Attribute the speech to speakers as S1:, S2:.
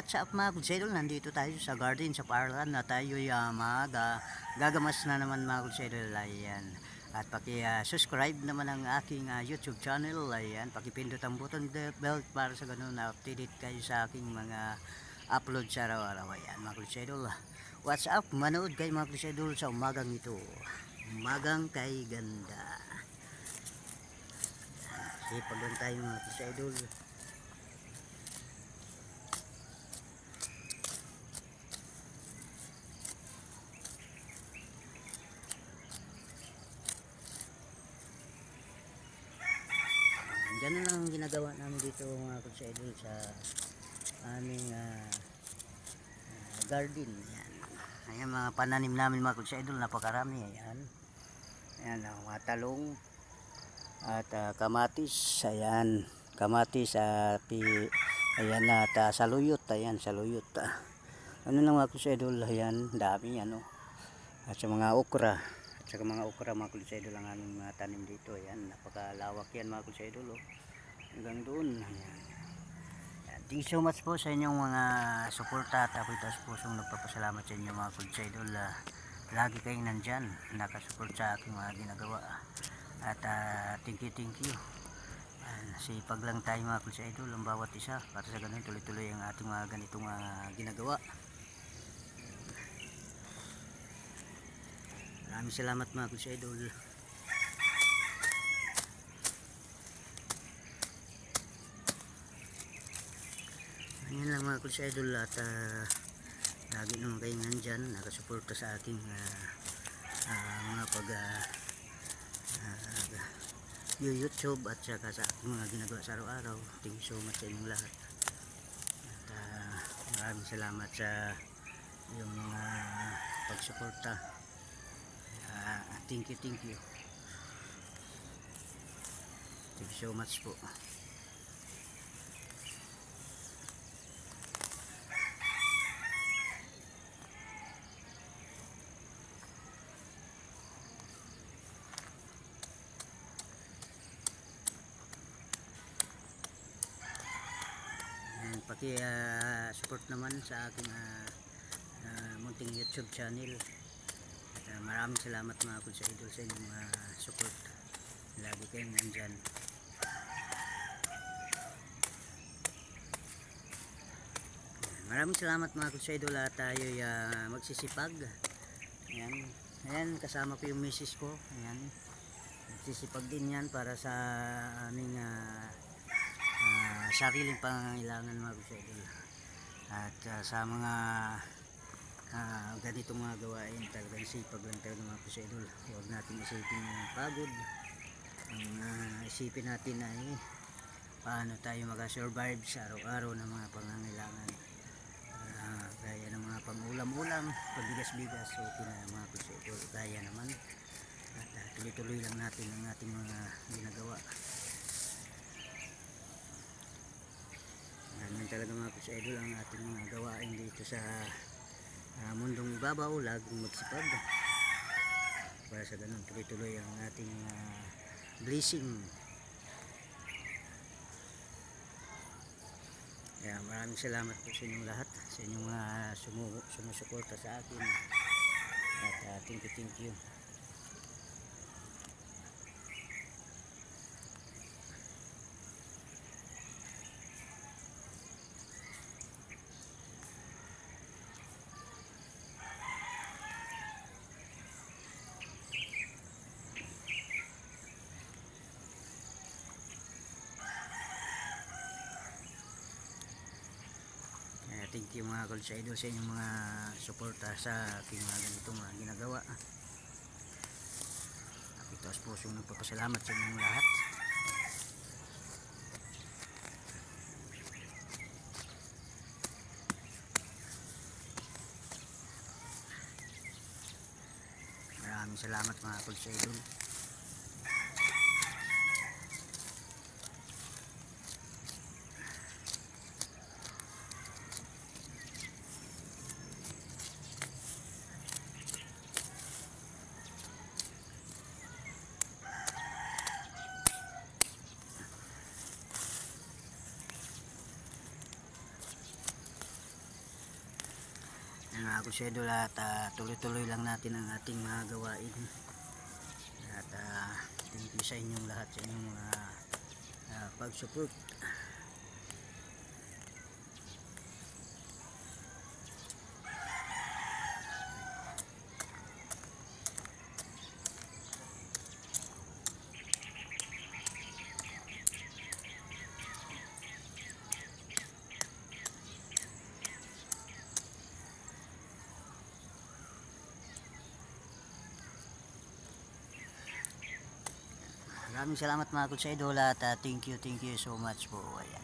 S1: What's up mga kutsidol? Nandito tayo sa garden sa Parlan na tayo uh, ah, gagamas na naman mga kutsidol. Ayan. At paki-subscribe naman ang aking ah, YouTube channel. Ayan. Pakipindot ang button the bell para sa ganun na update kayo sa aking mga upload sa araw-araw. Ayan mga kutsidol. What's up? Manood kayo mga kutsidol sa umagang ito. Umagang kay ganda. Sipag lang tayo mga kutsidol. Ganun lang ang ginagawa namin dito mga kutsidol sa aming ah, ah, garden. Ayan. Ayan mga pananim namin mga kutsidol, napakarami. Ayan. Ayan, ang mga talong at ah, kamatis. Ayan, kamatis at pi, ayan at ah, saluyot. Ayan, saluyot. ah. Ano lang mga kutsidol, ayan, dami ano. At sa mga okra. Saka mga okra mga kutsidol ang aming mga tanim dito. Ayan, napakalawak yan mga kutsidol. Oh. Hanggang doon. Ayan. Thank you so much po sa inyong mga suporta at ako'y taas pusong nagpapasalamat sa inyo mga good idol. Ah, lagi kayong nandyan, nakasupport sa aking mga ginagawa. At ah, thank you, thank you. Ayan, sipag lang tayo mga good idol, ang bawat isa para sa ganun tuloy-tuloy ang ating mga ganitong mga ginagawa. Maraming salamat mga good idol. Ayan lang mga kuls idol at ah, lagi naman kayong nandyan nakasuporta sa aking ah, ah, mga pag ah, ah, YouTube at saka sa aking mga ginagawa sa araw-araw. Thank you so much sa inyong lahat. At ah, maraming salamat sa yung mga pagsuporta. Ah, thank you thank you. Thank you so much po Ayan, paki ah, naman sa aking ah, ah, munting YouTube channel. At ah, maraming salamat mga kung sa idol sa inyong mga support. Lagi kayong nandyan. Maraming salamat mga kung sa idol at tayo magsisipag. Ayan. Ayan, kasama ko yung misis ko. Ayan. Magsisipag din yan para sa aming ah, ah, sariling pangangailangan mga kusedol at ah, sa mga ah, ganitong mga gawain talagang sipag lang talaga mga kusedol huwag natin isipin yung pagod. Ang ah, isipin natin ay paano tayo makasurvive sa araw-araw ng mga pangangailangan. Ah, gaya ng mga pangulam-ulam pabigas-bigas so na mga kusedol kaya naman. At ah, tuloy-tuloy lang natin ang ating mga ginagawa Ganyan talaga mga kus idol ang ating mga gawain dito sa ah, mundong ibabaw, laging magsipag. Para sa ganun, tuloy-tuloy ang ating ah, blessing. Kaya maraming salamat po sa inyong lahat, sa inyong mga sumu- sumusuporta sa akin. At ah, thank you, thank you. Kaya thank you mga Kulsa Idol sa inyong mga suporta sa aking mga ganitong ginagawa. Ako ito as pusong nagpapasalamat sa inyong lahat. Maraming salamat mga Kulsa Idol. Mga kusedol at ah, tuloy-tuloy lang natin ang ating mga gawain. At ah, thank you sa inyong lahat sa inyong mga ah, pag-support Maraming salamat mga kutsa idol at ah, thank you, thank you so much po. Ayan.